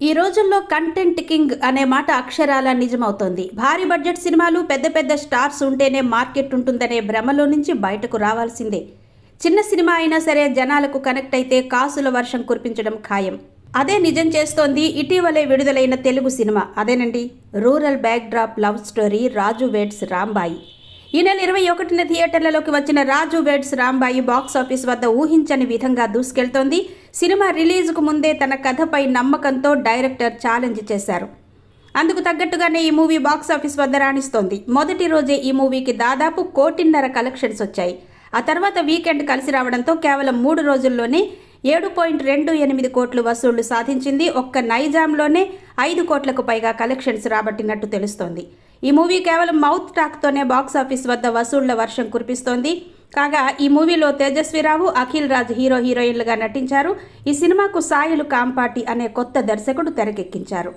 ఈ రోజుల్లో content king అనే మాట అక్షరాల నిజమవుతోంది. భారీ బడ్జెట్ సినిమాలు పెద్ద పెద్ద స్టార్స్ ఉంటేనే మార్కెట్ ఉంటుందనే భ్రమలో నుంచి బయటకు రావాల్సిందే. చిన్న సినిమా అయినా సరే జనాలకు కనెక్ట్ అయితే కాసుల వర్షం కురిపించడం ఖాయం. అదే నిజం చేస్తోంది ఇటీవలే విడుదలైన తెలుగు సినిమా. అదేనండి? Rural backdrop love story Raju weds Rambai. ఈ నెల ఇరవై ఒకటిన థియేటర్లలోకి వచ్చిన Raju weds Rambai box office వద్ద ఊహించని విధంగా దూసుకెళ్తోంది. సినిమా రిలీజ్కు ముందే తన కథపై నమ్మకంతో డైరెక్టర్ ఛాలెంజ్ చేశారు. అందుకు తగ్గట్టుగానే ఈ మూవీ బాక్స్ ఆఫీస్ వద్ద రాణిస్తోంది. మొదటి రోజే ఈ మూవీకి దాదాపు కోటిన్నర కలెక్షన్స్ వచ్చాయి. ఆ తర్వాత వీకెండ్ కలిసి రావడంతో కేవలం మూడు రోజుల్లోనే ఏడు పాయింట్ రెండు ఎనిమిది కోట్లు వసూళ్ళు సాధించింది. ఒక్క నైజాంలోనే ఐదు కోట్లకు పైగా కలెక్షన్స్ రాబట్టినట్టు తెలుస్తోంది. ఈ మూవీ కేవలం మౌత్ టాక్తోనే బాక్స్ ఆఫీస్ వద్ద వసూళ్ళ వర్షం కురిపిస్తోంది. కాగా ఈ మూవీలో తేజస్విరావు అఖిల్ రాజ్ హీరో హీరోయిన్లుగా నటించారు. ఈ సినిమాకు సాయిలు కాంపాటి అనే కొత్త దర్శకుడు తెరకెక్కించారు.